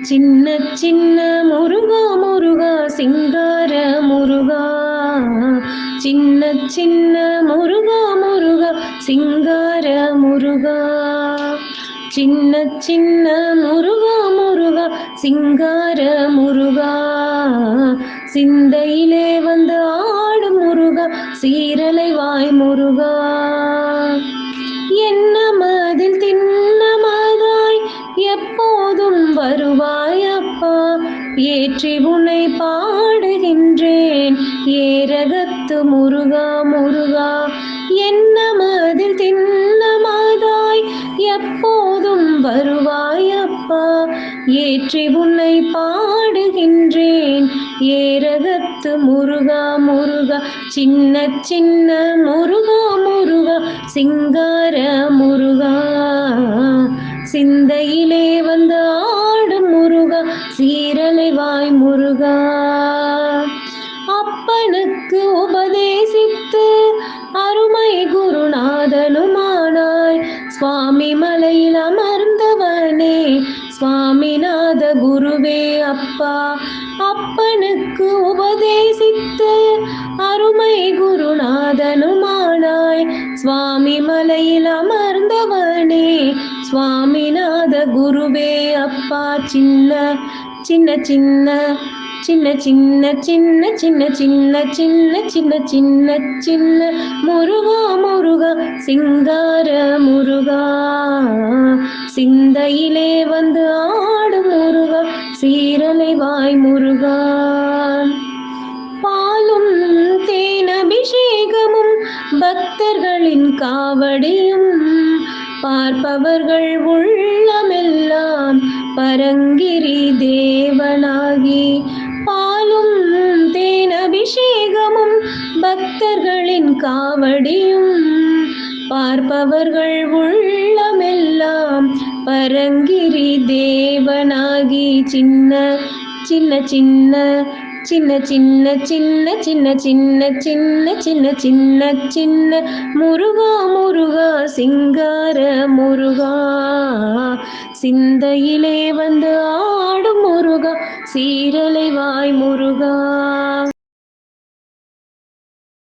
சின்ன சின்ன முருகா முருகா சிங்கார முருகா. சின்ன சின்ன முருகா முருகா சிங்கார முருகா. சின்ன சின்ன முருகா முருகா சிங்கார முருகா. சிந்தையிலே ஏற்றி உனை பாடுகின்றேன். ஏரகத்து முருகா முருகா என்ன மதில் தின்னமாதாய் எப்போதும் வருவாய் அப்பா. ஏற்றி உன்னை பாடுகின்றேன். ஏரகத்து முருகா முருகா சின்ன சின்ன முருகா முருகா சிங்கார முருகா. சிந்தையிலே வந்தா செய்வாய் முருகா. அப்பனுக்கு உபதேசித்து அருமை குருநாதனுமானாய். சுவாமி மலையில் அமர்ந்தவனே சுவாமிநாத குருவே அப்பா. அப்பனுக்கு உபதேசித்து அருமை குருநாதனுமானாய். சுவாமி மலையில் அமர்ந்தவனே சுவாமிநாத குருவே அப்பா. சின்ன சின்ன சின்ன சின்ன சின்ன சின்ன சின்ன சின்ன சின்ன சின்ன சின்ன சின்ன முருகா முருகா சிங்கார முருகா. சிந்தையிலே வந்து ஆடு முருகா சீரலை வாய் முருகா. பாலும் தேன் அபிஷேகமும் பக்தர்களின் காவடியும் பார்ப்பவர்கள் உள்ள அரங்கிரி தேவனாகி பாலும் தேன் அபிஷேகமும் பக்தர்களின் காவடியும் பார்ப்பவர்கள் உள்ளமெல்லாம் பரங்கிரி தேவனாகி சின்ன சின்ன சின்ன சின்ன சின்ன சின்ன சின்ன சின்ன சின்ன சின்ன சின்ன சின்ன. முருகா முருகா சிங்கார முருகா. சிந்தையிலே வந்து ஆடும் முருகா சீரலை வாய் முருகா.